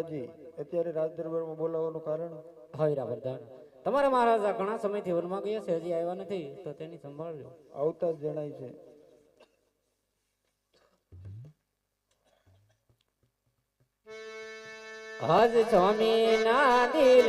માતાજી અત્યારે રાજદરબારમાં બોલાવવાનું કારણ? હૈરા વરદાન તમારા મહારાજા ઘણા સમયથી વનમાં ગયા છે હજી આવ્યા નથી તો તેની સંભાળજો આવતા જ જણાય છે. હજ સ્વામી ના દિલ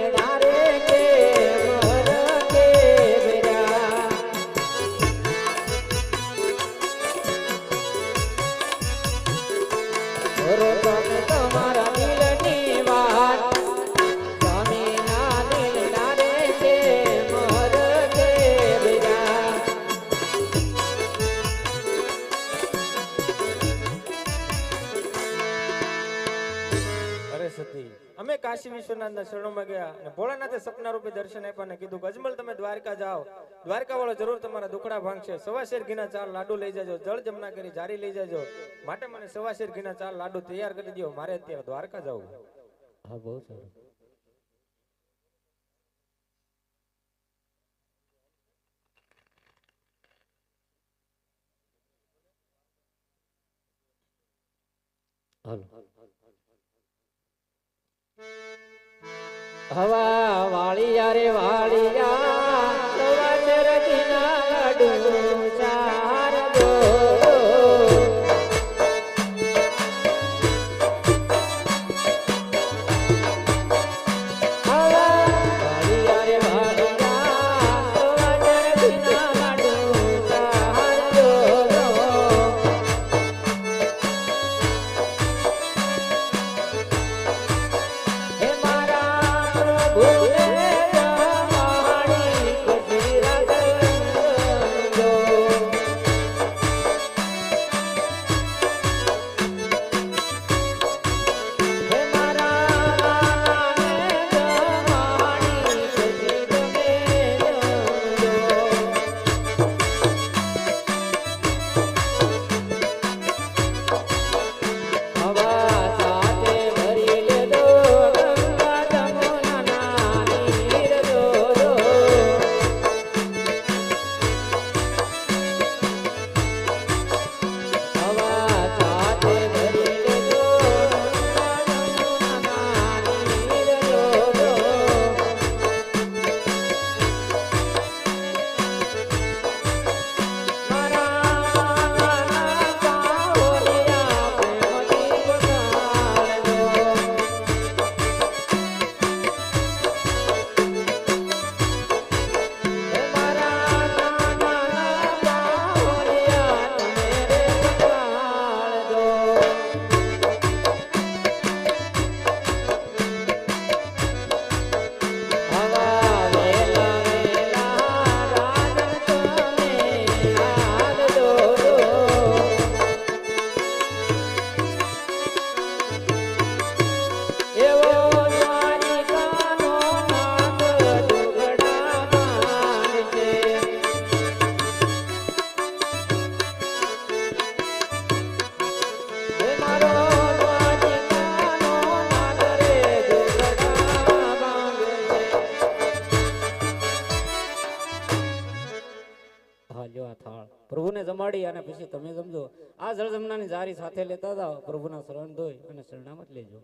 સતી અમે કાશી વિશ્વનાથના શરણોમાં ગયા અને ભોળાનાથે સપના રૂપે દર્શન આપ્યા અને કીધું અજમલ, તમે દ્વારકા જાઓ. દ્વારકા વાળો જરૂર તમારા દુખડા ભાંગશે. સવા શેર ઘીના ચાર લાડુ લઈ જાજો. જળ જમના કરી જારી લઈ જાજો. માટે મને સવા શેર ઘીના ચાર લાડુ તૈયાર કરી દો મારે અત્યારે દ્વારકા જવું હા, બહુ સારું. હાલો. હવા વાળિયા રે વાળિયા પ્રભુને હા થાળ. પ્રભુને જમાડી અને પછી તમે સમજો. આ જળ જમનાની જારી સાથે લેતા જાઓ, પ્રભુના શરણ ધોઈ અને શરણામત લેજો.